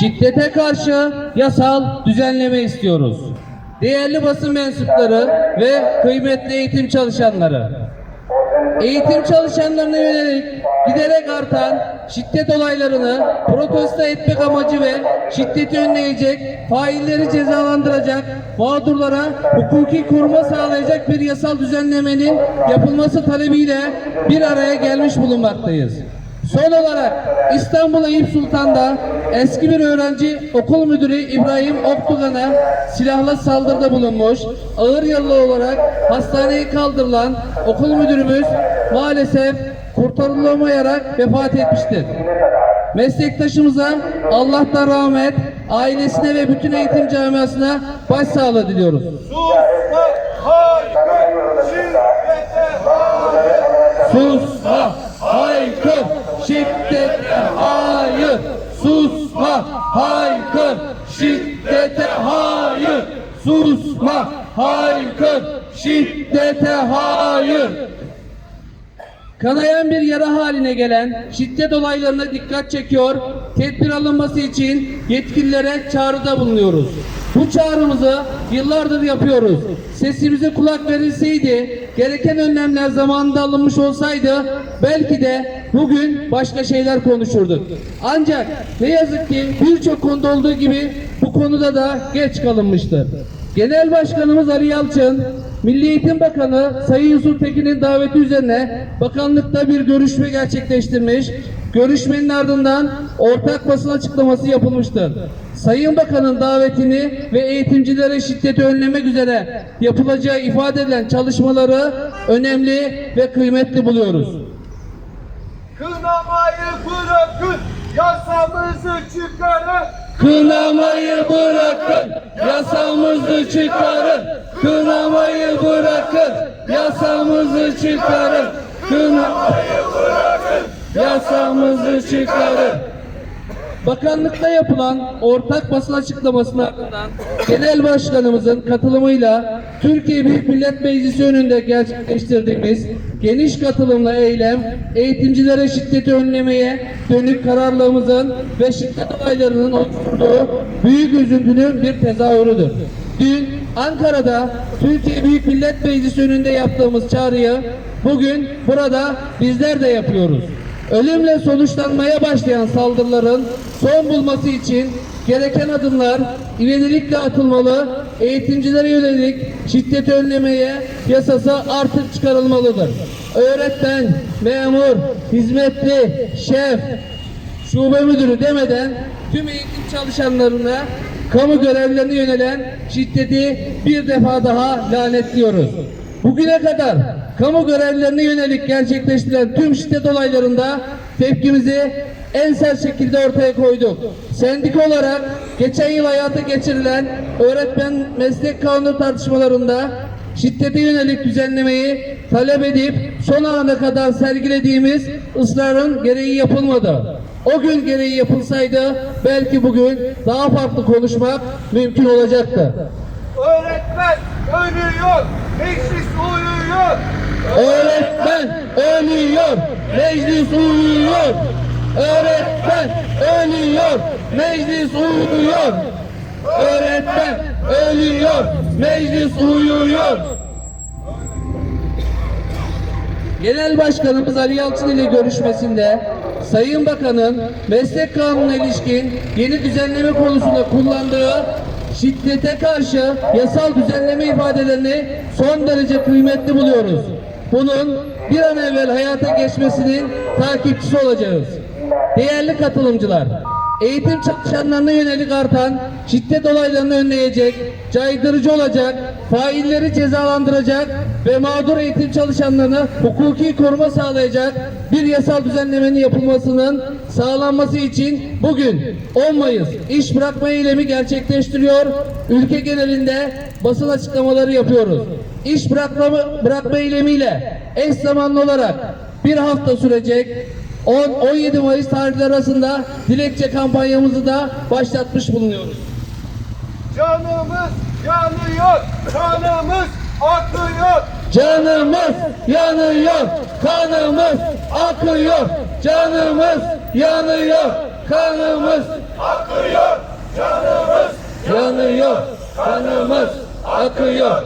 Şiddete karşı yasal düzenleme istiyoruz. Değerli basın mensupları ve kıymetli eğitim çalışanları. Eğitim çalışanlarına yönelik giderek artan şiddet olaylarını protesto etmek amacı ve şiddeti önleyecek, failleri cezalandıracak, mağdurlara hukuki koruma sağlayacak bir yasal düzenlemenin yapılması talebiyle bir araya gelmiş bulunmaktayız. Son olarak İstanbul Eyüp Sultan'da eski bir öğrenci okul müdürü İbrahim Oktugan'a silahla saldırıda bulunmuş. Ağır yaralı olarak hastaneye kaldırılan okul müdürümüz maalesef kurtarılamayarak vefat etmiştir. Meslektaşımıza Allah'tan rahmet, ailesine ve bütün eğitim camiasına başsağlığı diliyoruz. Susma, haykır, şiddete hayır. Susma, haykır, şiddete hayır. Haykır, şiddete hayır. Susma, haykır, şiddete hayır. Kanayan bir yara haline gelen şiddet olaylarına dikkat çekiyor, tedbir alınması için yetkililere çağrıda bulunuyoruz. Bu çağrımızı yıllardır yapıyoruz. Sesimize kulak verilseydi, gereken önlemler zamanında alınmış olsaydı belki de bugün başka şeyler konuşurduk. Ancak ne yazık ki birçok konuda olduğu gibi bu konuda da geç kalınmıştır. Genel Başkanımız Ali Yalçın, Milli Eğitim Bakanı Sayın Yusuf Tekin'in daveti üzerine bakanlıkta bir görüşme gerçekleştirmiş. Görüşmenin ardından ortak basın açıklaması yapılmıştır. Sayın Bakan'ın davetini ve eğitimcilere şiddeti önlemek üzere yapılacağı ifade edilen çalışmaları önemli ve kıymetli buluyoruz. Kınamayı bırakın, yasamızı çıkarın. Kınamayı bırakın, yasamızı çıkarın. Kınamayı bırakın, yasamızı çıkarın. Kınamayı bırakın, yasamızı çıkarın. Bakanlıkta yapılan ortak basın açıklamasının ardından Genel Başkanımızın katılımıyla Türkiye Büyük Millet Meclisi önünde gerçekleştirdiğimiz geniş katılımla eylem, eğitimcilere şiddeti önlemeye dönük kararlılığımızın ve şiddet olaylarının oluşturduğu büyük üzüntünün bir tezahürüdür. Dün Ankara'da Türkiye Büyük Millet Meclisi önünde yaptığımız çağrıyı bugün burada bizler de yapıyoruz. Ölümle sonuçlanmaya başlayan saldırıların son bulması için gereken adımlar ivedilikle atılmalı, eğitimcilere yönelik şiddeti önlemeye yasası artık çıkarılmalıdır. Öğretmen, memur, hizmetli, şef, şube müdürü demeden tüm eğitim çalışanlarına, kamu görevlilerine yönelen şiddeti bir defa daha lanetliyoruz. Bugüne kadar kamu görevlilerine yönelik gerçekleştirilen tüm şiddet olaylarında tepkimizi en sert şekilde ortaya koyduk. Sendik olarak geçen yıl hayata geçirilen öğretmen meslek kanunu tartışmalarında şiddete yönelik düzenlemeyi talep edip son ana kadar sergilediğimiz ısrarın gereği yapılmadı. O gün gereği yapılsaydı belki bugün daha farklı konuşmak mümkün olacaktı. Öğretmen ölüyor, meclis uyuyor. Öğretmen ölüyor, meclis uyuyor. Öğretmen ölüyor, meclis uyuyor. Öğretmen ölüyor, meclis uyuyor. Genel Başkanımız Ali Yalçın ile görüşmesinde Sayın Bakan'ın meslek kanununa ilişkin yeni düzenleme konusunda kullandığı şiddete karşı yasal düzenleme ifadelerini son derece kıymetli buluyoruz. Bunun bir an evvel hayata geçmesinin takipçisi olacağız. Değerli katılımcılar, eğitim çalışanlarına yönelik artan şiddet olaylarını önleyecek, caydırıcı olacak, failleri cezalandıracak ve mağdur eğitim çalışanlarına hukuki koruma sağlayacak bir yasal düzenlemenin yapılmasının sağlanması için bugün 10 Mayıs iş bırakma eylemi gerçekleştiriyor. Ülke genelinde basın açıklamaları yapıyoruz. İş bırakma, bırakma eylemiyle eş zamanlı olarak bir hafta sürecek 10-17 Mayıs tarihleri arasında dilekçe kampanyamızı da başlatmış bulunuyoruz. Canımız yanıyor, kanımız akıyor. Canımız yanıyor, kanımız akıyor. Canımız yanıyor, kanımız akıyor. Canımız yanıyor, kanımız akıyor.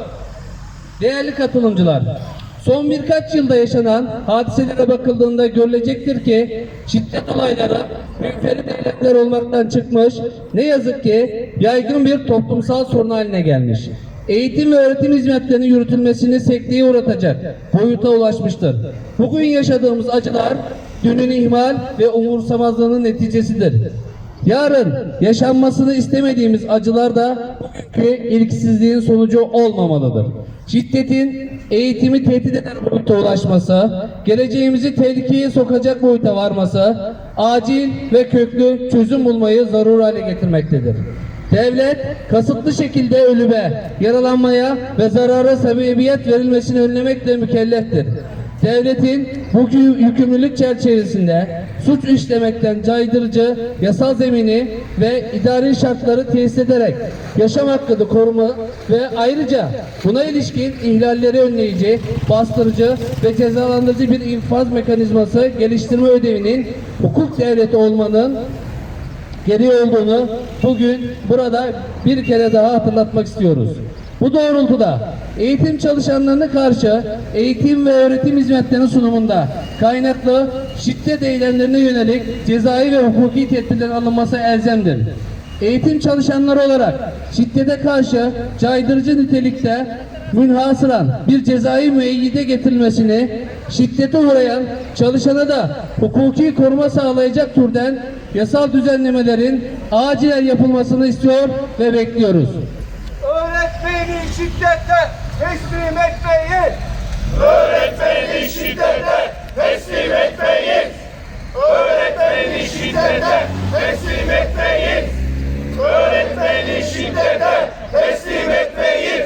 Değerli katılımcılar, son birkaç yılda yaşanan hadiselere bakıldığında görülecektir ki şiddet olayları münferit eylemler olmaktan çıkmış, ne yazık ki yaygın bir toplumsal sorun haline gelmiş. Eğitim ve öğretim hizmetlerinin yürütülmesini sekteye uğratacak boyuta ulaşmıştır. Bugün yaşadığımız acılar dünün ihmal ve umursamazlığının neticesidir. Yarın yaşanmasını istemediğimiz acılar da bugünkü ilksizliğin sonucu olmamalıdır. Şiddetin eğitimi tehdit eden boyuta ulaşması, geleceğimizi tehlikeye sokacak boyuta varması, acil ve köklü çözüm bulmayı zarur hale getirmektedir. Devlet kasıtlı şekilde ölüme, yaralanmaya ve zarara sebebiyet verilmesini önlemekle mükelleftir. Devletin bu yü- yükümlülük çerçevesinde suç işlemekten caydırıcı yasal zemini ve idari şartları tesis ederek yaşam hakkını koruma ve ayrıca buna ilişkin ihlalleri önleyici, bastırıcı ve cezalandırıcı bir infaz mekanizması geliştirme ödevinin hukuk devleti olmanın gereği olduğunu bugün burada bir kere daha hatırlatmak istiyoruz. Bu doğrultuda eğitim çalışanlarına karşı eğitim ve öğretim hizmetlerinin sunumunda kaynaklı şiddet eylemlerine yönelik cezai ve hukuki tedbirlerin alınması elzemdir. Eğitim çalışanları olarak şiddete karşı caydırıcı nitelikte münhasıran bir cezai müeyyide getirilmesini, şiddete uğrayan çalışana da hukuki koruma sağlayacak türden yasal düzenlemelerin acilen yapılmasını istiyor ve bekliyoruz. Şiddete teslim etmeyin. Öğretmeni şiddete teslim etmeyin. Öğretmeni şiddete teslim etmeyin. Öğretmeni şiddete teslim etmeyin.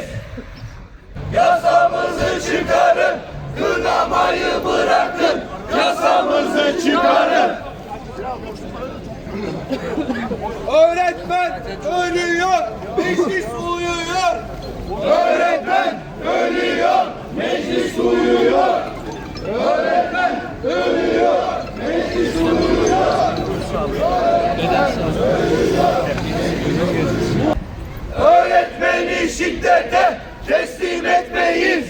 Yasamızı çıkarın, kınamayı bırakın. Yasamızı çıkarın. Öğretmen ölüyor, meclis uyuyor. Öğretmen ölüyor, meclis uyuyor. Öğretmen ölüyor, meclis uyuyor. Öğretmeni şiddete teslim etmeyin.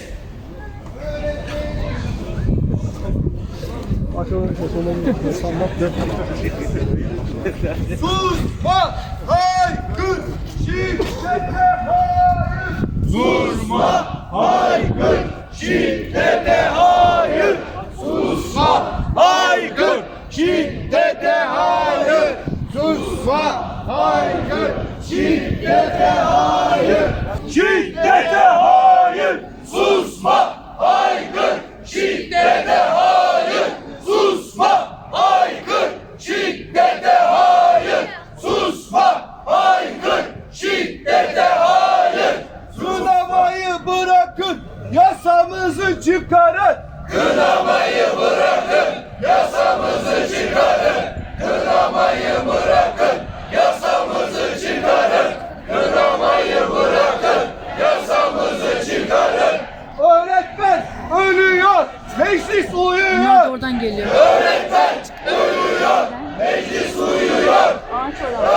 Susma, haykır, şiddete hayır. Susma, haykır, şiddete hayır. Susma, haykır, şiddete hayır. Susma, haykır, şiddete hayır. Şiddete hayır. Susma, haykır, şiddete hayır. Susma, haykır, şiddete hayır. Susma, haykır, şiddete hayır. Kınamayı bırakın, yasamızı çıkarın. Kınamayı bırakın, yasamızı çıkarın. Kınamayı bırakın, yasamızı çıkarın. Kınamayı bırakın, yasamızı çıkarın. Öğretmen ölüyor, meclis Bunlar uyuyor. oradan geliyor. Öğretmen ölüyor, meclis uyuyor. Ağaç var